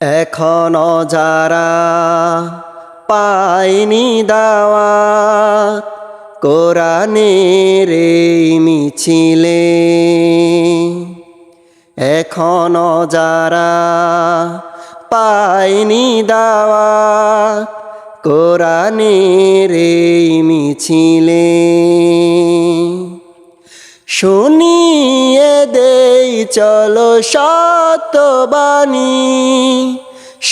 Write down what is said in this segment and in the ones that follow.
এখনও যারা পায়নি দাওয়াত, কোরআনের মিছিলে, এখনও যারা পায়নি দাওয়াত, কোরআনের মিছিলে। শুনিয়ে দেই, চলো সত্যবাণী।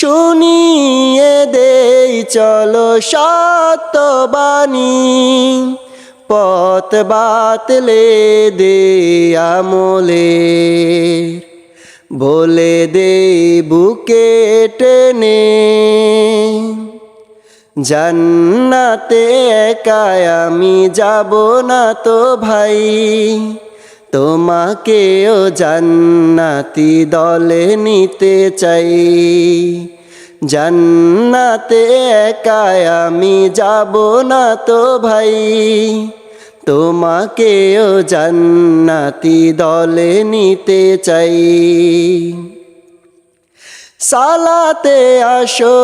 শুনিয়ে দেই, চলো সত্যবাণী। পথ বাতলে দে আমলে। বলে দে বুকে টেনে, জান্নাতে একাই আমি যাব না তো ভাই। তোমাকেও জান্নাতি দলে নিতে চাই। জান্নাতে একাই আমি যাব না তো ভাই। তোমাকেও জান্নাতি দলে নিতে চাই। সালাতে আসো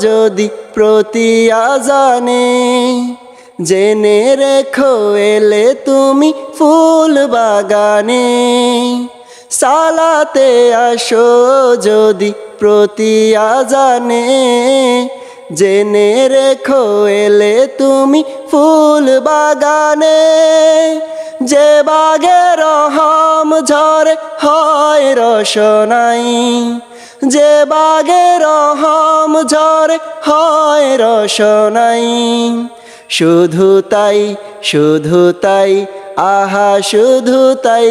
যদি প্রতি আজানে, জেনে রেখো এলে তুমি ফুল বাগানে। সালাতে আসো যদি প্রতি আজানে জেনে রেখো, এলে তুমি ফুল বাগানে। যে বাগে রহম ঝরে হয় রসনাই, যে বাগে রহম ঝরে হয় রসনাই। শুধু তাই শুধু তাই, আহা, শুধু তাই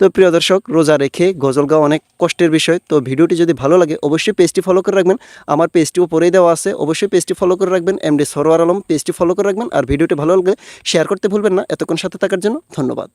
তো প্রিয় দর্শক, রোজা রেখে গজল গাওয়া অনেক কষ্টের বিষয়। তো ভিডিওটি যদি ভালো লাগে, অবশ্যই পেজটি ফলো করে রাখবেন। আমার পেজটি উপরেই দেওয়া আছে, অবশ্যই পেজটি ফলো করে রাখবেন। এমডি সরোয়ার আলম পেজটি ফলো করে রাখবেন। আর ভিডিওটি ভালো লাগলে শেয়ার করতে ভুলবেন না। এতক্ষণ সাথে থাকার জন্য ধন্যবাদ।